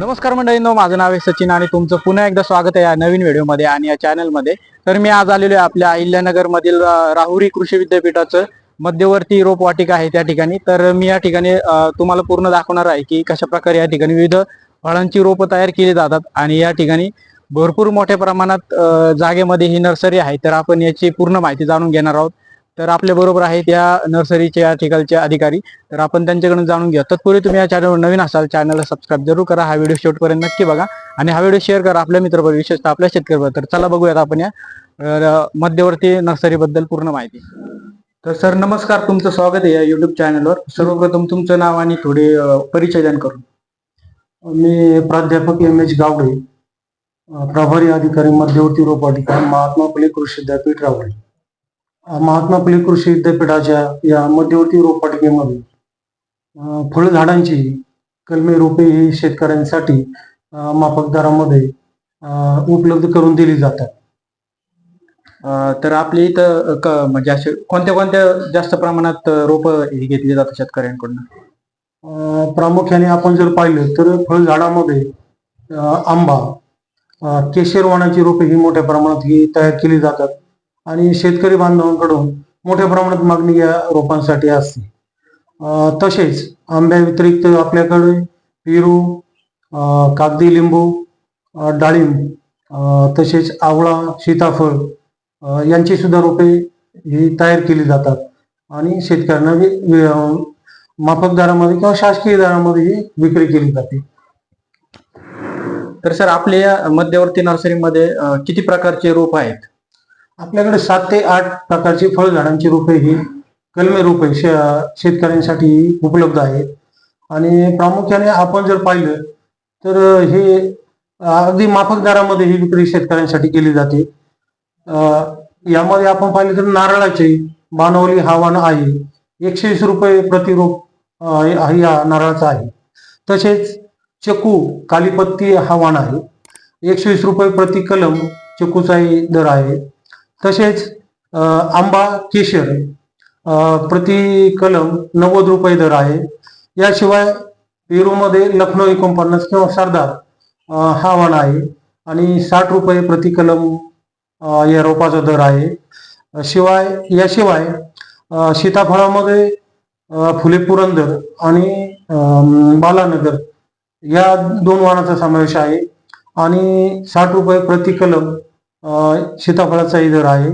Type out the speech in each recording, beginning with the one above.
नमस्कार मंडळींनो माझं नाव आहे सचिन आणि तुमचं पुन्हा एकदा स्वागत आहे या नवीन व्हिडिओमध्ये आणि या चॅनलमध्ये. तर मी आज आलेलो आहे आपल्या अहिल्यानगरमधील राहुरी कृषी विद्यापीठाचं मध्यवर्ती रोपवाटिका आहे त्या ठिकाणी. तर मी या ठिकाणी तुम्हाला पूर्ण दाखवणार आहे की कशा प्रकारे या ठिकाणी विविध फळांची रोपं तयार केली जातात आणि या ठिकाणी भरपूर मोठ्या प्रमाणात जागेमध्ये ही नर्सरी आहे. तर आपण याची पूर्ण माहिती जाणून घेणार आहोत. तर आपल्या बरोबर आहेत या नर्सरीचे या ठिकाणचे अधिकारी. तर आपण त्यांच्याकडून जाणून घ्या तत्पूर्वी तुम्ही या चॅनलवर नवीन असाल चॅनलला सबस्क्राईब जरूर करा. हा व्हिडिओ शेवटपर्यंत नक्की बघा. आणि हा व्हिडिओ शेअर करा आपल्या मित्राबरोबर विशेषतः आपल्या शेतकऱ्याबरोबर. तर चला बघूयात आपण या मध्यवर्ती नर्सरीबद्दल पूर्ण माहिती. तर सर नमस्कार. तुमचं स्वागत आहे या युट्यूब चॅनलवर सर्वप्रथम तुमचं नाव आणि थोडे अ, परिचय करून. मी प्राध्यापक एम एच गावडे प्रभारी अधिकारी मध्यवर्ती रोपवाटिका महात्मा फुले कृषी विद्यापीठ रावळे महात्मा फुले कृषी विद्यापीठाच्या या मध्यवर्ती रोपवाटिकेमध्ये फळझाडांची कलमी रोपे ही शेतकऱ्यांसाठी माफक दरामध्ये उपलब्ध करून दिली जातात. तर आपल्या इथं म्हणजे असे कोणत्या कोणत्या जास्त प्रमाणात रोपं ही घेतली जातात शेतकऱ्यांकडून? प्रामुख्याने आपण जर पाहिलं तर फळझाडामध्ये आंबा केशरवाणाची रोपे ही मोठ्या प्रमाणात ही तयार केली जातात. आणि शेतकरी बांधवांकडून मोठ्या प्रमाणात मागणी या रोपांसाठी असते. तसेच आंब्या व्यतिरिक्त आपल्याकडे पेरू कागदी लिंबू डाळिंब तसेच आवळा सीताफळ यांची सुद्धा रोपे ही तयार केली जातात. आणि शेतकऱ्यांना माफक दरामध्ये किंवा शासकीय दरामध्ये ही विक्री केली जाते. तर सर आपल्या या मध्यवर्ती नर्सरीमध्ये किती प्रकारचे रोप आहेत? आपल्याकडे सात ते आठ प्रकारची फळझाडांची रोपे ही कलमे रोपे शे- शेतकऱ्यांसाठी उपलब्ध आहेत. आणि प्रामुख्याने आपण जर पाहिलं तर हे अगदी माफक दरामध्ये ही विक्री शेतकऱ्यांसाठी केली जाते. यामध्ये आपण पाहिलं तर नारळाचे बानवली हवान आहे. एकशे वीस रुपये प्रतिरोप या नारळाचा आहे. तसेच चकू कालीपत्ती हवान आहे. एकशे वीस रुपये प्रति कलम चकूचाही दर आहे. तसेच आंबा केशर प्रति कलम नव्वद रुपये दर आहे. याशिवाय पेरूमध्ये लखनौ एकोणपन्नास किंवा सरदार हा वाण आहे. आणि साठ रुपये प्रति कलम या रोपाचा दर आहे. शिवाय याशिवाय सीताफळामध्ये फुले पुरंदर आणि बालानगर या दोन वाणाचा समावेश आहे. आणि साठ रुपये प्रति कलम सीताफळाचाही दर आहे.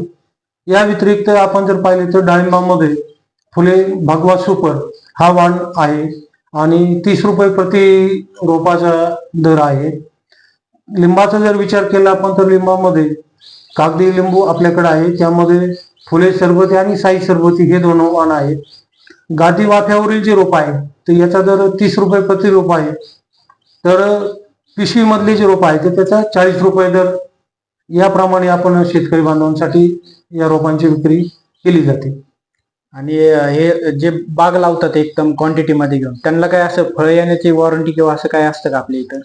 या व्यतिरिक्त आपण जर पाहिले तर डाळिंबामध्ये फुले भगवा सुपर हा वाण आहे आणि तीस रुपये प्रति रोपाचा दर आहे. लिंबाचा जर विचार केला आपण तर लिंबामध्ये कागदी लिंबू आपल्याकडे आहे. त्यामध्ये फुले सरबती आणि साई सरबती हे दोन वाण आहेत. गादी वाफ्यावरील जे रोप आहे तर याचा दर तीस रुपये प्रति रोप आहे. तर पिशवीमधले जे रोप आहे तर त्याचा चाळीस रुपये दर याप्रमाणे आपण शेतकरी बांधवांसाठी या रोपांची विक्री केली जाते. आणि हे जे बाग लावतात एकदम क्वांटिटी मध्ये घेऊन त्यांना काय असं फळ येण्याची वॉरंटी किंवा असं काय असतं का आपल्या इथं?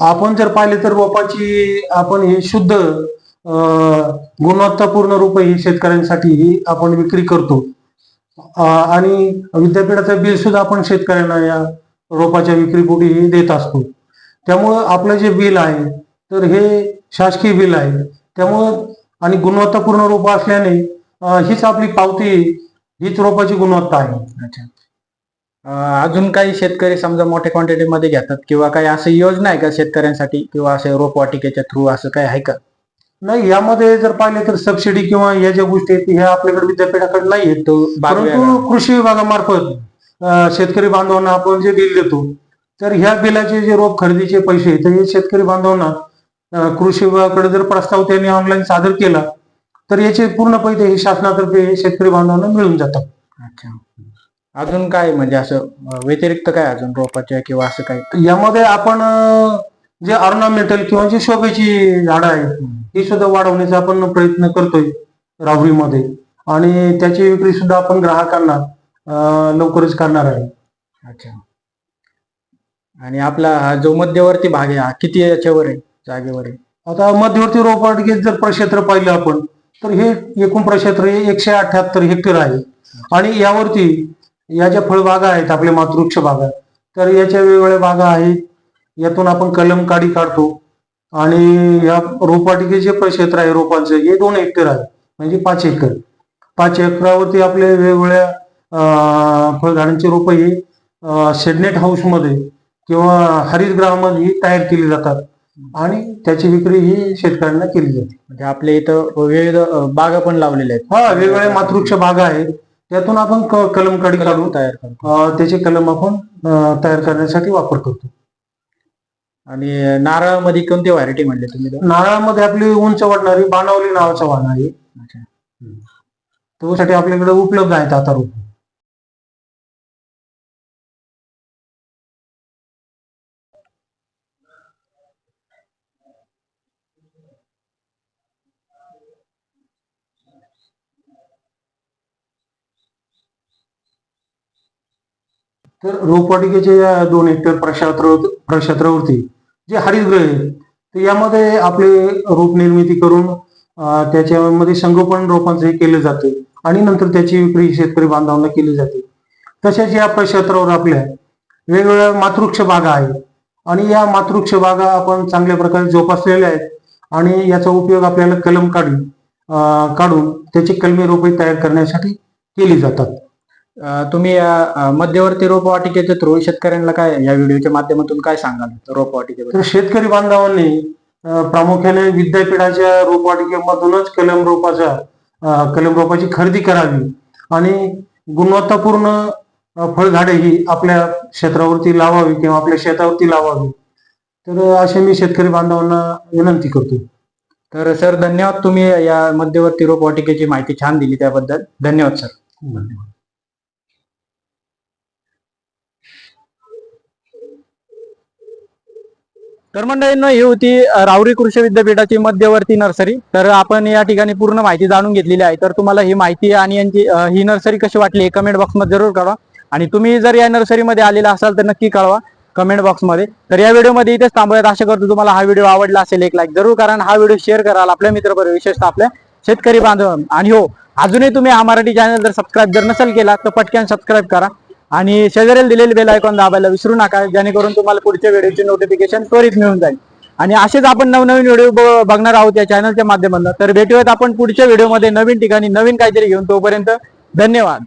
आपण जर पाहिले तर रोपाची आपण हे शुद्ध अं, गुणवत्तापूर्ण रूप ही शेतकऱ्यांसाठी ही आपण विक्री करतो. आणि विद्यापीठाचं बिल सुद्धा आपण शेतकऱ्यांना या रोपाच्या विक्रीपोटी ही देत असतो. त्यामुळं आपलं जे बिल आहे तर हे शासकीय बिल आहे. त्यामुळं आणि गुणवत्तापूर्ण रोप असल्याने हीच आपली पावती हीच रोपाची गुणवत्ता आहे. अच्छा. अ, अजून काही शेतकरी समजा मोठ्या क्वांटिटी मध्ये घेतात किंवा काही असं योजना आहे का शेतकऱ्यांसाठी किंवा असे रोपवाटिकेच्या थ्रू असं काय आहे का? नाही यामध्ये जर पाहिले तर सबसिडी किंवा या ज्या गोष्टी आहेत ह्या आपल्याकडे विद्यापीठाकडे नाही आहेत. तो बाग परंतु कृषी विभागामार्फत अं, शेतकरी बांधवांना आपण जे बिल देतो तर ह्या बिलाचे जे रोप खरेदीचे पैसे आहेत, हे शेतकरी बांधवांना कृषी विभागाकडे जर प्रस्ताव त्यांनी ऑनलाईन सादर केला तर याचे पूर्ण पैसे हे शासनातर्फे शेतकरी बांधवांना मिळून जातात. अच्छा. अजून काय म्हणजे असं व्यतिरिक्त काय अजून रोपाच्या किंवा असं काय यामध्ये आपण जे ऑर्नामेंटल किंवा जी शोभेची झाडं आहेत ही सुद्धा वाढवण्याचा आपण प्रयत्न करतोय राहुरीमध्ये. आणि त्याची विक्री सुद्धा आपण ग्राहकांना लवकरच करणार आहे. अच्छा. आणि आपला हा जो मध्यवर्ती भाग आहे हा किती याच्यावर आहे? जागेवर आहे. आता मध्यवर्ती रोपवाटिकेत जर प्रक्षेत्र पाहिलं आपण तर हे एकूण प्रक्षेत्र हे एकशे अठ्याहत्तर हेक्टर आहे. आणि यावरती या ज्या फळबागा आहेत आपल्या मातृक्ष बागा तर याच्या वेगवेगळ्या बागा आहेत. यातून आपण कलम काढी काढतो. आणि या रोपवाटिकेचे जे प्रक्षेत्र आहे रोपांचं हे दोन हेक्टर आहे. म्हणजे पाच एकर. पाच एकरावरती आपले वेगवेगळ्या अं, फळझाडांची रोपं ही सेडनेट शेडनेट हाऊसमध्ये किंवा हरितगृहामध्ये ही तयार केली जातात. आणि त्याची विक्री ही शेतकऱ्यांना केली जाते. म्हणजे आपल्या इथं विविध बागा पण लावलेल्या आहेत. हा वेगवेगळ्या मातृक्ष बागा आहेत. त्यातून आपण कलम काढी काढून तयार करतो. त्याचे कलम आपण तयार करण्यासाठी वापर करतो. आणि नारळामध्ये कोणती व्हरायटी म्हणले तुम्ही तो? नारळामध्ये आपली उंच वाढणारी बाणावली नावाचा आहे. अच्छा. त्यासाठी आपल्याकडे उपलब्ध आहेत आता रोप. तर रोपवाटिकेचे या दोन हेक्टर प्रक्षात्र प्रक्षात्रावरती जे हरितगृह आहे तर यामध्ये आपले रोप निर्मिती करून त्याच्यामध्ये संगोपन रोपांचं हे केलं जाते आणि नंतर त्याची विक्री शेतकरी बांधवांना केली जाते. तसेच या प्रक्षेत्रावर आपल्या वेगवेगळ्या मातृक्ष बागा आहेत आणि या मातृक्ष बागा आपण चांगल्या प्रकारे जोपासलेल्या आहेत आणि याचा उपयोग आपल्याला कलम काढून काढून त्याची कलमी रोपे तयार करण्यासाठी केली जातात. तुम्ही मध्यवर्ती रोपवाटिकेच्या थ्रू शेतकऱ्यांना काय या व्हिडिओच्या माध्यमातून काय सांगाल रोपवाटिकेबद्दल शेतकरी बांधवांनी प्रामुख्याने विद्यापीठाच्या रोपवाटिकेमधूनच कलम रोपाच्या कलम रोपाची खरेदी करावी आणि गुणवत्तापूर्ण फळझाडे ही आपल्या क्षेत्रावरती लावावी किंवा आपल्या शेतावरती लावावी. तर असे मी शेतकरी बांधवांना विनंती करतो. तर सर धन्यवाद तुम्ही या मध्यवर्ती रोपवाटिकेची माहिती छान दिली त्याबद्दल. धन्यवाद सर. तर मंडळींना ही होती रावरी कृषी विद्यापीठाची मध्यवर्ती नर्सरी. तर आपण या ठिकाणी पूर्ण माहिती जाणून घेतलेली आहे. तर तुम्हाला ही माहिती आणि यांची ही नर्सरी कशी वाटली हे कमेंट बॉक्समध्ये जरूर कळवा. आणि तुम्ही जर या नर्सरीमध्ये आलेला असाल तर नक्की कळवा कमेंट बॉक्समध्ये तर या व्हिडिओमध्ये इथेच थांबूयात. आशा करतो तुम्हाला हा व्हिडिओ आवडला असेल एक लाईक जरूर कारण हा व्हिडिओ शेअर कराल आपल्या मित्रपरिवार विशेषतः आपल्या शेतकरी बांधव आणि हो अजूनही तुम्ही हा मराठी चॅनल जर सबस्क्राईब जर नसेल केला तर पटकन सबस्क्राईब करा. आणि शेजारील दिलेली बेल आयकॉन दाबायला विसरू नका जेणेकरून तुम्हाला पुढच्या व्हिडिओची नोटिफिकेशन त्वरित मिळून जाईल. आणि असेच आपण नवनवीन व्हिडिओ बघणार आहोत या चॅनलच्या माध्यमातून. तर भेटूयात आपण पुढच्या व्हिडिओमध्ये नवीन ठिकाणी नवीन काहीतरी घेऊन. तोपर्यंत धन्यवाद.